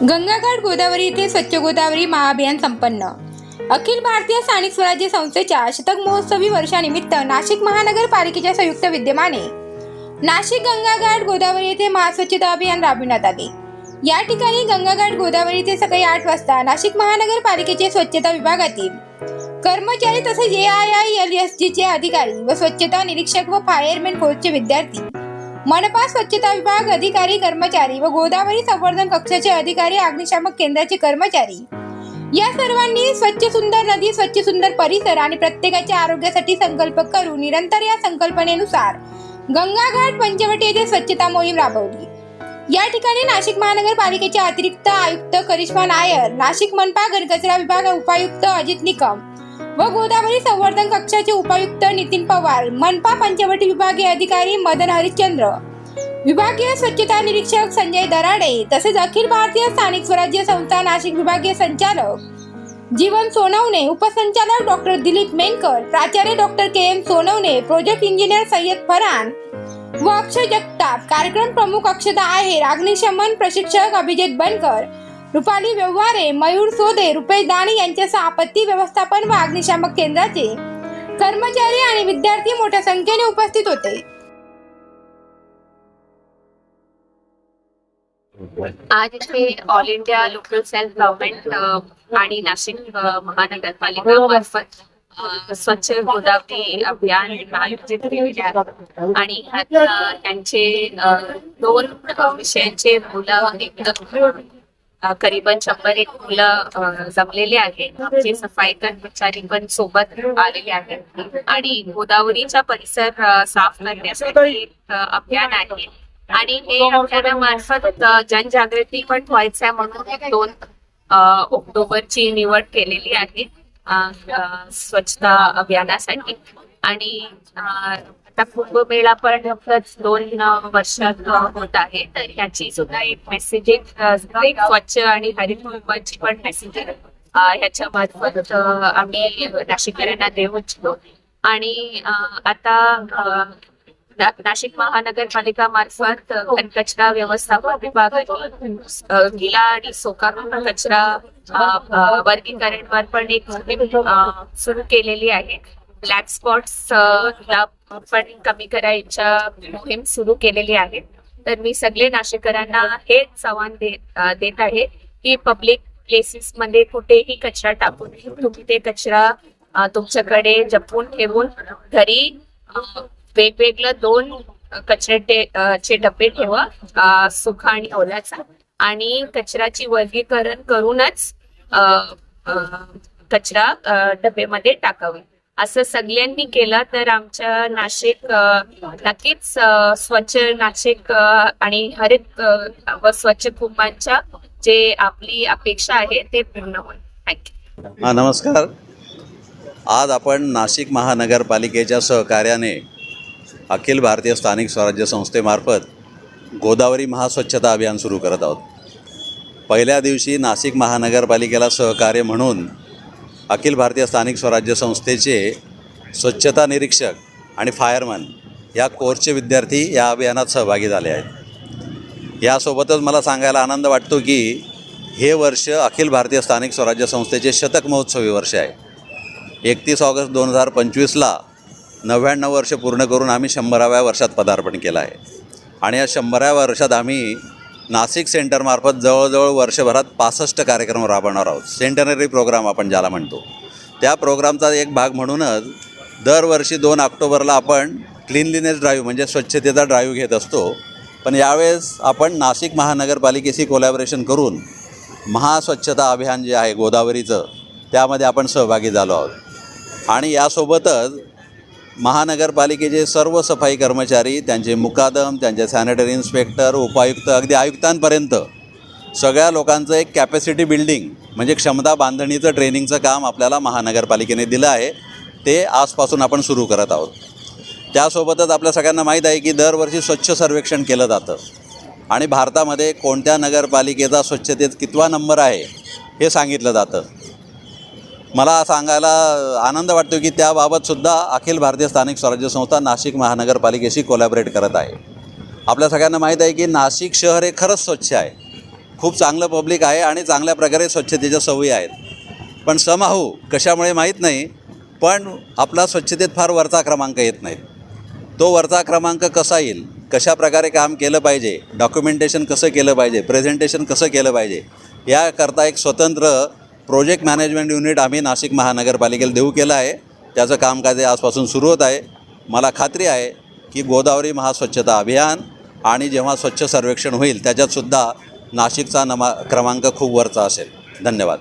गंगाघाट गोदावरी येथे स्वच्छ गोदावरी महाअभियान संपन्न. अखिल भारतीय स्थानिक स्वराज्य संस्थेच्या शतक महोत्सवी वर्षानिमित्त नाशिक महानगरपालिकेच्या संयुक्त विद्यमाने नाशिक गंगाघाट गोदावरी येथे महास्वच्छता अभियान राबविण्यात आले. या ठिकाणी गंगाघाट गोदावरी येथे सकाळी आठ वाजता नाशिक महानगरपालिकेचे स्वच्छता विभागातील कर्मचारी तसेच A I I L S चे अधिकारी व स्वच्छता निरीक्षक व फायरमॅन फोर्सचे विद्यार्थी मनपा स्वच्छता विभाग अधिकारी कर्मचारी व गोदावरी संवर्धन कक्षाचे अधिकारी अग्निशामक केंद्राचे कर्मचारी. या सर्वांनी स्वच्छ सुंदर नदी स्वच्छ सुंदर परिसर आणि प्रत्येकाच्या आरोग्यासाठी संकल्प करून निरंतर या संकल्पनेनुसार गंगाघाट पंचवटी येथे स्वच्छता मोहीम राबवली. या ठिकाणी नाशिक महानगरपालिकेचे अतिरिक्त आयुक्त करिश्मा नायर नाशिक मनपा घनकचरा विभाग उपायुक्त अजित निकम व गोदावरी संवर्धन कक्षाचे उपायुक्त नितीन पवार मनपा पंचवटी विभागीय अधिकारी मदन हरिश्चंद्र विभागीय स्वच्छता निरीक्षक संजय दराडे तसेच अखिल भारतीय स्थानिक स्वराज्य संस्था नाशिक विभागीय संचालक जीवन सोनवणे उपसंचालक डॉक्टर दिलीप मेनकर प्राचार्य doctor K M Sonawane project engineer Sayyad Farhan व अक्षय जगताप. कार्यक्रम प्रमुख अक्षता आहेर अग्निशमन प्रशिक्षक अभिजित बनकर रुपाली व्यवहारे मयूर सोदे रुपेश दाणी यांच्यासह आपत्ती व्यवस्थापन व अग्निशामक केंद्राचे कर्मचारी आणि विद्यार्थी मोठ्या संख्येने उपस्थित होते. आज इथे all India local self government आणि नाशिक महानगरपालिका मार्फत स्वच्छ गोदावरी अभियान आयोजित केलेले आहे. आणि त्यांचे दोन विषयांचे मुलं एकदम करीबन शंभर एक मुलं जमलेली जमलेले आहेत. आमचे सफाई कर्मचारी पण सोबत आलेले आहेत. आणि गोदावरीचा परिसर साफ करण्यासाठी अभियान आहे. आणि हे अभियानामार्फत जनजागृती पण व्हायचं आहे म्हणून दोन ऑक्टोबरची निवड केलेली आहे स्वच्छता अभियानासाठी. आणि आता कुंभमेळा पण फक्त दोन वर्षात होत आहे. तर ह्याची सुद्धा एक मेसेजिंग स्वच्छ आणि हरित कुंभाची पण मेसेजिंग ह्याच्या मार्फत आम्ही नाशिककरांना देऊ इच्छितो. आणि आता नाशिक महानगरपालिका मार्फत कचरा व्यवस्थापन विभागाने अ, गिला आणि सोकारून कचरा वर्गीकरण अ, पण एक सुरू केलेली आहे. ब्लॅक स्पॉट्स पण कमी करायच्या मोहीम सुरू केलेली आहे. तर मी सगळे नाशिककरांना हेच आव्हान देत आहे की पब्लिक प्लेसेस मध्ये कुठेही कचरा टाकून तुम्ही ते कचरा तुमच्याकडे जपून ठेवून घरी वेगवेगळं दोन कचऱ्याचे चे डबे ठेवा सुखा आणि ओल्याचा आणि कचऱ्याची वर्गीकरण करूनच कचरा डब्बेमध्ये डबेमध्ये टाकावे. असं सगळ्यांनी केलं तर आमच्या नाशिक नक्कीच स्वच्छ नाशिक आणि हरित व स्वच्छ कुंभांच्या जे आपली अपेक्षा आहे ते पूर्ण होईल. थँक्यू नमस्कार. आज आपण नाशिक महानगरपालिकेच्या सहकार्याने अखिल भारतीय स्थानिक स्वराज्य संस्थेमार्फत गोदावरी महास्वच्छता अभियान सुरू करत आहोत. पहिल्या दिवशी नाशिक महानगरपालिकेला सहकार्य म्हणून अखिल भारतीय स्थानिक स्वराज्य संस्थेचे स्वच्छता निरीक्षक आणि फायरमन या कोर्सचे विद्यार्थी या अभियानात सहभागी झाले आहेत. यासोबतच मला सांगायला आनंद वाटतो की हे वर्ष अखिल भारतीय स्थानिक स्वराज्य संस्थेचे शतक महोत्सवी वर्ष आहे. एकतीस ऑगस्ट दोन हजार पंचवीसला नव्याण्णव वर्ष पूर्ण करून आम्ही शंभराव्या वर्षात पदार्पण केलं आहे. आणि या शंभराव्या वर्षात आम्ही नाशिक सेंटरमार्फत जवळजवळ वर्षभरात पासष्ट कार्यक्रम राबवणार आहोत. सेंटनरी प्रोग्राम आपण ज्याला म्हणतो. त्या प्रोग्रामचा एक भाग म्हणूनच दरवर्षी दोन ऑक्टोबरला आपण क्लिनलीनेस ड्राईव्ह म्हणजे स्वच्छतेचा ड्राईव्ह घेत असतो. पण यावेळेस आपण नाशिक महानगरपालिकेशी कोलॅबरेशन करून महास्वच्छता अभियान जे आहे गोदावरीचं त्यामध्ये आपण सहभागी झालो आहोत. आणि यासोबतच महानगरपालिकेचे सर्व सफाई कर्मचारी त्यांचे मुकादम त्यांचे सॅनिटरी इन्स्पेक्टर उपायुक्त अगदी आयुक्तांपर्यंत सगळ्या लोकांचं एक कॅपॅसिटी बिल्डिंग म्हणजे क्षमता बांधणीचं ट्रेनिंगचं काम आपल्याला महानगरपालिकेने दिलं आहे. ते आजपासून आपण सुरू करत आहोत. त्यासोबतच आपल्या सगळ्यांना माहीत आहे की दरवर्षी स्वच्छ सर्वेक्षण केलं जातं. आणि भारतामध्ये कोणत्या नगरपालिकेचा स्वच्छतेत कितवा नंबर आहे हे सांगितलं जातं. मला सांगायला आनंद वाटतो की त्याबाबतसुद्धा अखिल भारतीय स्थानिक स्वराज्य संस्था नाशिक महानगरपालिकेशी कोलॅबरेट करत आहे. आपल्या सगळ्यांना माहीत आहे की नाशिक शहर हे खरंच स्वच्छ आहे. खूप चांगलं पब्लिक आहे आणि चांगल्या प्रकारे स्वच्छतेच्या सवयी आहेत. पण समाहू कशामुळे माहीत नाही पण आपला स्वच्छतेत फार वरचा क्रमांक येत नाही. तो वरचा क्रमांक कसा येईल कशा प्रकारे काम केलं पाहिजे डॉक्युमेंटेशन कसं केलं पाहिजे प्रेझेंटेशन कसं केलं पाहिजे याकरता एक स्वतंत्र प्रोजेक्ट मॅनेजमेंट युनिट आम्ही नाशिक महानगरपालिकेला देऊ केलं आहे. त्याचं कामकाज आजपासून सुरू होत आहे. मला खात्री आहे की गोदावरी महास्वच्छता अभियान आणि जेव्हा स्वच्छ सर्वेक्षण होईल त्याच्यातसुद्धा नाशिकचा नमा क्रमांक खूप वरचा असेल. धन्यवाद.